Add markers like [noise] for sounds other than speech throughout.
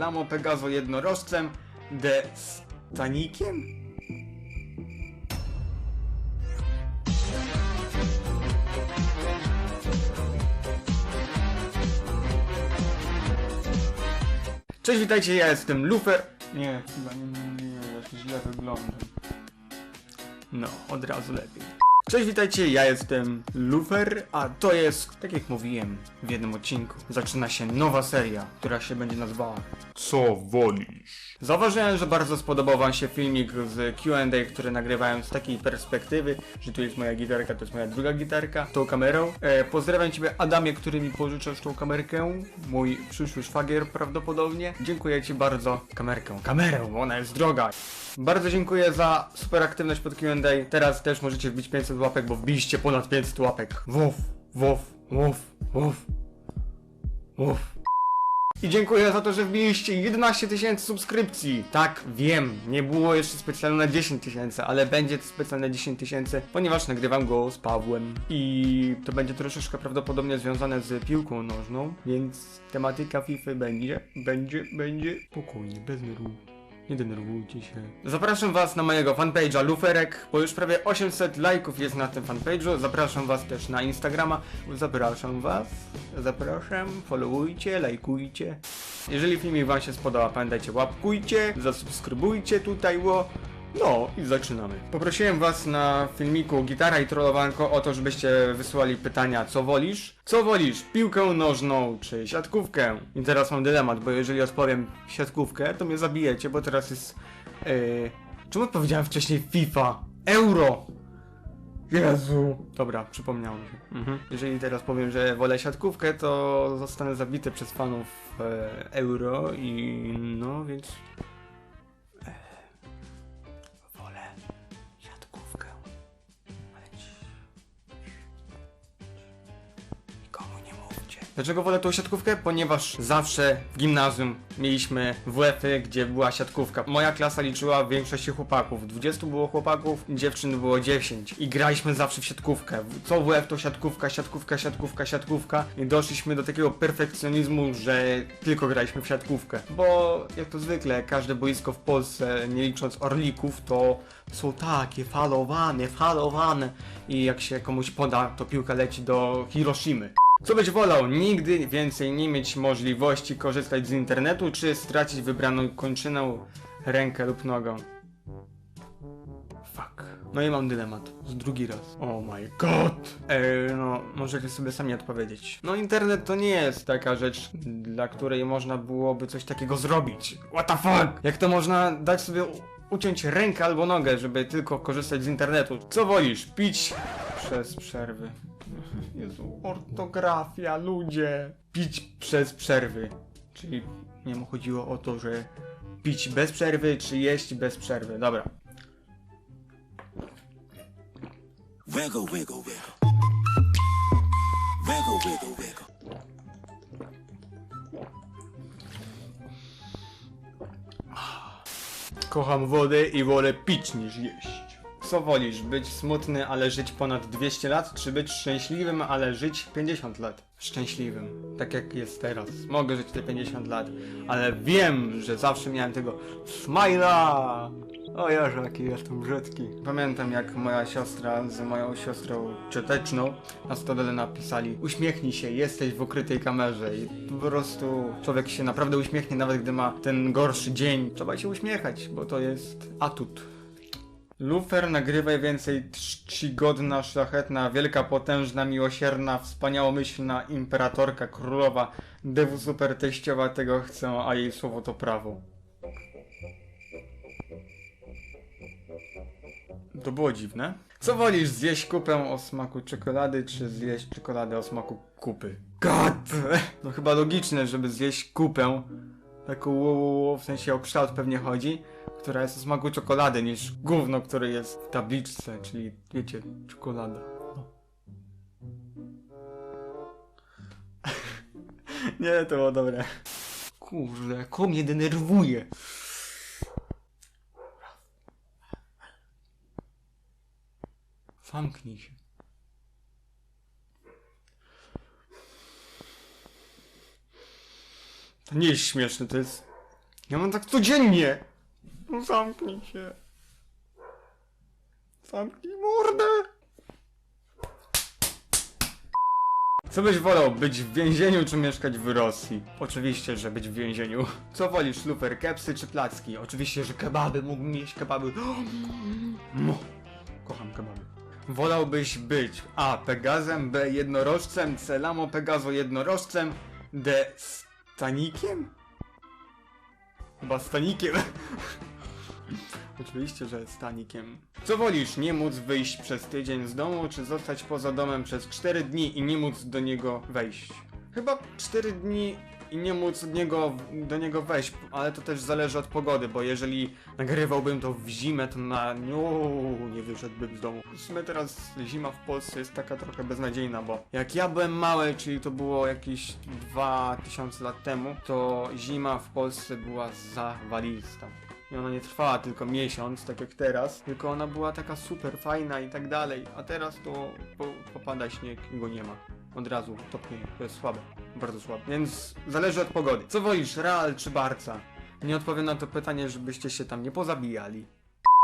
Lamo Pegazo jednorożcem, de stanikiem? Cześć, witajcie, ja jestem Lufer. Nie, chyba nie, nie, nie, źle wyglądam. No, od razu lepiej. Cześć, witajcie, ja jestem Lufer, a to jest, tak jak mówiłem w jednym odcinku, zaczyna się nowa seria, która się będzie nazwała Co wolisz? Zauważyłem, że bardzo spodobał wam się filmik z Q&A, który nagrywałem z takiej perspektywy, że tu jest moja gitarka, to jest moja druga gitarka, tą kamerą. E, pozdrawiam ciebie Adamie, który mi pożyczasz tą kamerkę, mój przyszły szwagier prawdopodobnie. Dziękuję ci bardzo. Kamerkę, kamerę, bo ona jest droga. Bardzo dziękuję za super aktywność pod Q&A. Teraz też możecie wbić 500 łapek, bo wbiliście ponad 500 łapek. Wuf, wuf, wuf, wuf, wuf. I dziękuję za to, że wbiliście 11 tysięcy subskrypcji. Tak, wiem, nie było jeszcze specjalne 10 tysięcy, ale będzie to specjalne 10 tysięcy, ponieważ nagrywam go z Pawłem. I to będzie troszeczkę prawdopodobnie związane z piłką nożną, więc tematyka FIFA będzie, będzie, będzie spokojnie, bez nerwów. Nie denerwujcie się. Zapraszam was na mojego fanpage'a Luferek, bo już prawie 800 lajków jest na tym fanpage'u. Zapraszam was też na Instagrama. Zapraszam was. Zapraszam. Followujcie, lajkujcie. Jeżeli filmik wam się spodoba, pamiętajcie, łapkujcie, zasubskrybujcie tutaj, ło. No i zaczynamy. Poprosiłem was na filmiku Gitara i Trollowanko o to, żebyście wysłali pytania, co wolisz? Co wolisz, piłkę nożną czy siatkówkę? I teraz mam dylemat, bo jeżeli odpowiem siatkówkę, to mnie zabijecie, bo teraz jest... Yy... Czemu powiedziałem wcześniej FIFA? Euro! Jezu! Dobra, przypomniałem się. Mhm. Jeżeli teraz powiem, że wolę siatkówkę, to zostanę zabity przez fanów e, euro i no, więc... Dlaczego wolę tą siatkówkę? Ponieważ zawsze w gimnazjum mieliśmy WF-y, gdzie była siatkówka. Moja klasa liczyła w większości chłopaków. 20 było chłopaków, dziewczyn było 10. I graliśmy zawsze w siatkówkę. Co WF to siatkówka, siatkówka, siatkówka, siatkówka. I doszliśmy do takiego perfekcjonizmu, że tylko graliśmy w siatkówkę. Bo jak to zwykle, każde boisko w Polsce, nie licząc orlików, to są takie falowane, falowane. I jak się komuś poda, to piłka leci do Hiroshimy. Co byś wolał? Nigdy więcej nie mieć możliwości korzystać z internetu, czy stracić wybraną kończynę, rękę lub nogę? Fuck. No i mam dylemat. Z drugi raz. Oh my god! Eee, no, możecie sobie sami odpowiedzieć. No internet to nie jest taka rzecz, dla której można byłoby coś takiego zrobić. What the fuck? Jak to można dać sobie uciąć rękę albo nogę, żeby tylko korzystać z internetu? Co wolisz? Pić przez przerwy. Jezu, ortografia, ludzie. Pić przez przerwy. Czyli nie mu chodziło o to, że pić bez przerwy, czy jeść bez przerwy. Dobra. Wiggle, wiggle, wiggle. Wiggle, wiggle, wiggle. Kocham wodę i wolę pić niż jeść. Co wolisz? Być smutny, ale żyć ponad 200 lat, czy być szczęśliwym, ale żyć 50 lat? Szczęśliwym, tak jak jest teraz. Mogę żyć te 50 lat, ale wiem, że zawsze miałem tego smajla! O Jezu, jaki jestem brzydki. Pamiętam jak moja siostra z moją siostrą cioteczną na stodole napisali Uśmiechnij się, jesteś w ukrytej kamerze i po prostu człowiek się naprawdę uśmiechnie nawet gdy ma ten gorszy dzień. Trzeba się uśmiechać, bo to jest atut. Lufer, nagrywaj więcej czcigodna, szlachetna, wielka, potężna, miłosierna, wspaniałomyślna imperatorka, królowa, dewu super teściowa tego chcę, a jej słowo to prawo. To było dziwne. Co wolisz, zjeść kupę o smaku czekolady, czy zjeść czekoladę o smaku kupy? God! No chyba logiczne, żeby zjeść kupę, taką wo, w sensie o kształt pewnie chodzi, która jest o smaku czekolady, niż gówno, które jest w tabliczce, czyli wiecie, czekolada. No. [laughs] Nie, to było dobre. Kurde, ko mnie denerwuje. Zamknij się. To nie jest śmieszne, to jest Ja mam tak codziennie! No zamknij się. Zamknij mordę! Co byś wolał, być w więzieniu czy mieszkać w Rosji? Oczywiście, że być w więzieniu. Co wolisz, lufer, kepsy czy placki? Oczywiście, że kebaby, mógłbym jeść kebaby. [gasps] No. Wolałbyś być A. Pegazem, B. Jednorożcem, C. Lamo Pegazo jednorożcem, D. Stanikiem? Chyba stanikiem. [laughs] Oczywiście, że stanikiem. Co wolisz, nie móc wyjść przez tydzień z domu, czy zostać poza domem przez 4 dni i nie móc do niego wejść? Chyba 4 dni i nie móc niego, do niego wejść, ale to też zależy od pogody, bo jeżeli nagrywałbym to w zimę, to na no, nie wyszedłbym z domu. W sumie teraz zima w Polsce jest taka trochę beznadziejna, bo jak ja byłem mały, czyli to było jakieś 2000 lat temu, to zima w Polsce była zawalista. I ona nie trwała tylko miesiąc, tak jak teraz, tylko ona była taka super fajna i tak dalej. A teraz to po, popada śnieg i go nie ma. Od razu topnieje. To jest słabe. Bardzo słabe. Więc zależy od pogody. Co wolisz, Real czy Barca? Nie odpowiem na to pytanie, żebyście się tam nie pozabijali.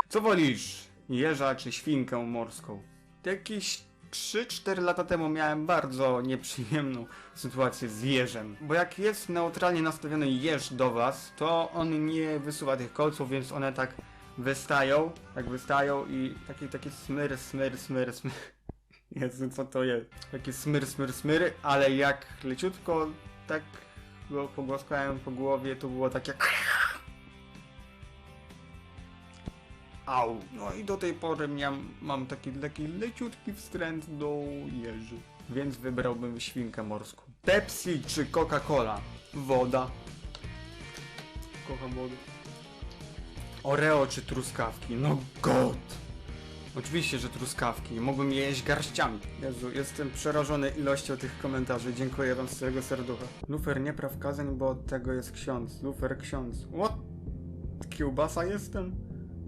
Co wolisz, jeża czy świnkę morską? Jakieś 3-4 lata temu miałem bardzo nieprzyjemną sytuację z jeżem. Bo jak jest neutralnie nastawiony jeż do was, to on nie wysuwa tych kolców, więc one tak wystają, tak wystają i taki, taki smyr, smyr, smyr, smyr. Jezu, co to jest? Taki smyr, smyr, smyr, ale jak leciutko tak go pogłaskałem po głowie, to było takie... Au. No i do tej pory miam, mam taki, taki leciutki wstręt do jeży. Więc wybrałbym świnkę morską. Pepsi czy Coca-Cola? Woda. Kocham wodę. Oreo czy truskawki? No god! Oczywiście, że truskawki. Mógłbym je jeść garściami. Jezu, jestem przerażony ilością tych komentarzy. Dziękuję wam z całego serducha. Lufer nie praw kazań, bo od tego jest ksiądz. Lufer ksiądz. What? Kiełbasa jestem?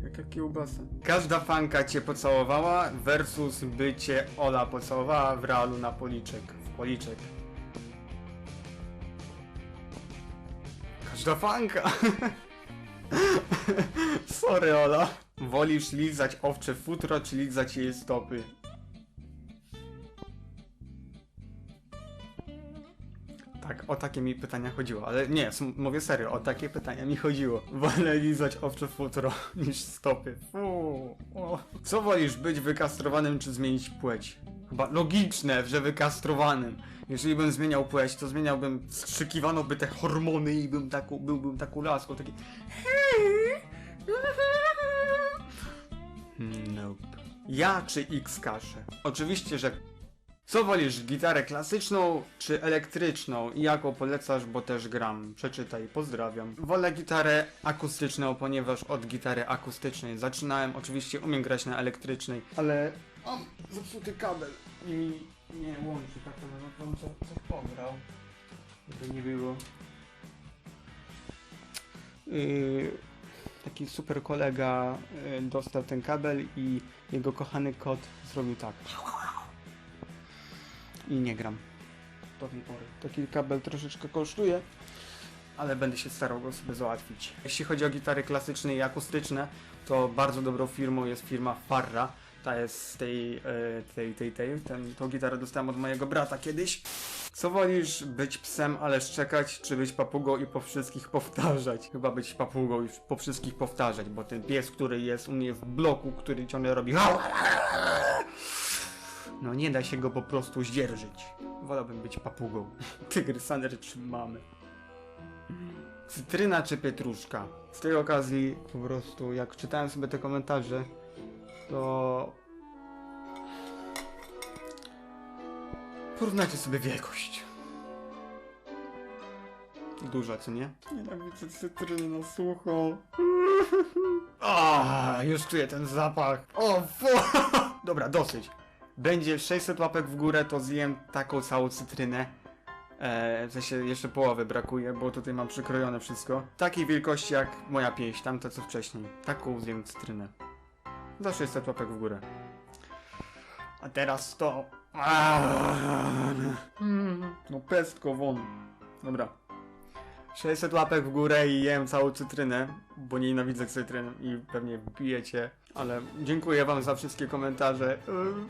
Jaka kiełbasa? Każda fanka cię pocałowała versus by cię Ola pocałowała w realu na policzek. W policzek. Każda fanka! [laughs] Sorry Ola. Wolisz lizać owcze futro, czy lizać jej stopy? Tak, o takie mi pytania chodziło, ale nie, mówię serio, o takie pytania mi chodziło. Wolę lizać owcze futro [laughs] niż stopy. Fu. O. Co wolisz, być wykastrowanym czy zmienić płeć? Chyba logiczne, że wykastrowanym. Jeżeli bym zmieniał płeć, to zmieniałbym, wstrzykiwano by te hormony i bym taką, byłbym taką laską, taki... Ja czy X kaszę? Oczywiście, że co wolisz, gitarę klasyczną czy elektryczną i jaką polecasz, bo też gram? Przeczytaj, pozdrawiam. Wolę gitarę akustyczną, ponieważ od gitary akustycznej zaczynałem. Oczywiście umiem grać na elektrycznej, ale mam zepsuty kabel i mi nie łączy. Tak to no co, co pograł. Żeby nie było. Yy, taki super kolega yy, dostał ten kabel i jego kochany kot zrobił tak i nie gram. Do tej pory. Taki kabel troszeczkę kosztuje, ale będę się starał go sobie załatwić. Jeśli chodzi o gitary klasyczne i akustyczne, to bardzo dobrą firmą jest firma Farra. Ta jest z tej, e, tej, tej, tej. Ten, tą gitarę dostałem od mojego brata kiedyś. Co wolisz, być psem, ale szczekać, czy być papugą i po wszystkich powtarzać? Chyba być papugą i po wszystkich powtarzać, bo ten pies, który jest u mnie w bloku, który ciągle robi no nie da się go po prostu zdzierżyć. Wolałbym być papugą. [laughs] Tygry, saner czy mamy. Cytryna czy pietruszka? Z tej okazji po prostu jak czytałem sobie te komentarze, to... Porównajcie sobie wielkość. Duża, co nie? Nienawidzę cytryny na sucho. A, już czuję ten zapach. O, fu! [laughs] Dobra, dosyć. Będzie 600 łapek w górę, to zjem taką całą cytrynę. Eee, w sensie jeszcze połowy brakuje, bo tutaj mam przykrojone wszystko. Takiej wielkości jak moja pięść, tamte co wcześniej. Taką zjem cytrynę. Za 600 łapek w górę. A teraz to... Mm, No pestko won. Dobra. 600 łapek w górę i jem całą cytrynę, bo nienawidzę cytryn i pewnie wbijecie, ale dziękuję wam za wszystkie komentarze. Ym.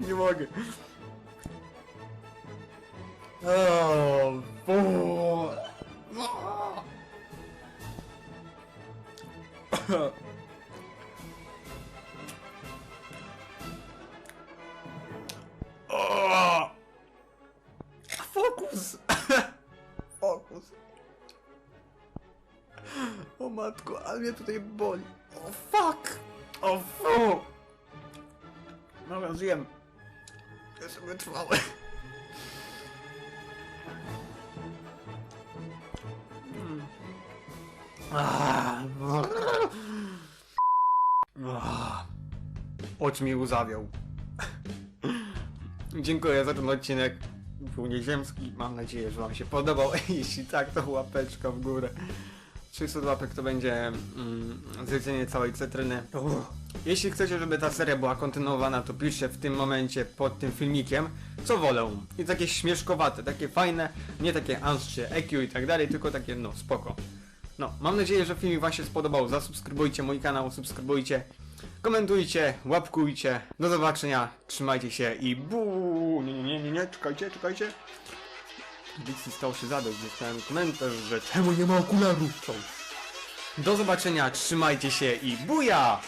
[laughs] Nie mogę. O, fu. O! Fokus! [laughs] Fokus! O matko, ale mnie tutaj boli. O fuck! O fu! Dobra, Mm. Ah. Ah. Oczy mi uzawiał. Dziękuję za ten odcinek. Był nieziemski. Mam nadzieję, że Wam się podobał. [laughs] Jeśli tak, to łapeczka w górę. 300 łapek to będzie mm, zjedzenie całej cytryny. Uff. Jeśli chcecie, żeby ta seria była kontynuowana, to piszcie w tym momencie pod tym filmikiem, co wolę. I takie śmieszkowate, takie fajne, nie takie anszcie, EQ i tak dalej, tylko takie no spoko. No, mam nadzieję, że filmik Wam się spodobał. Zasubskrybujcie mój kanał, subskrybujcie, komentujcie, łapkujcie. Do zobaczenia, trzymajcie się i bu. Nie, nie, nie, nie, nie, czekajcie, czekajcie. Dixie stał się zadać, dostałem komentarz, że czemu nie ma okularów? Do zobaczenia, trzymajcie się i buja!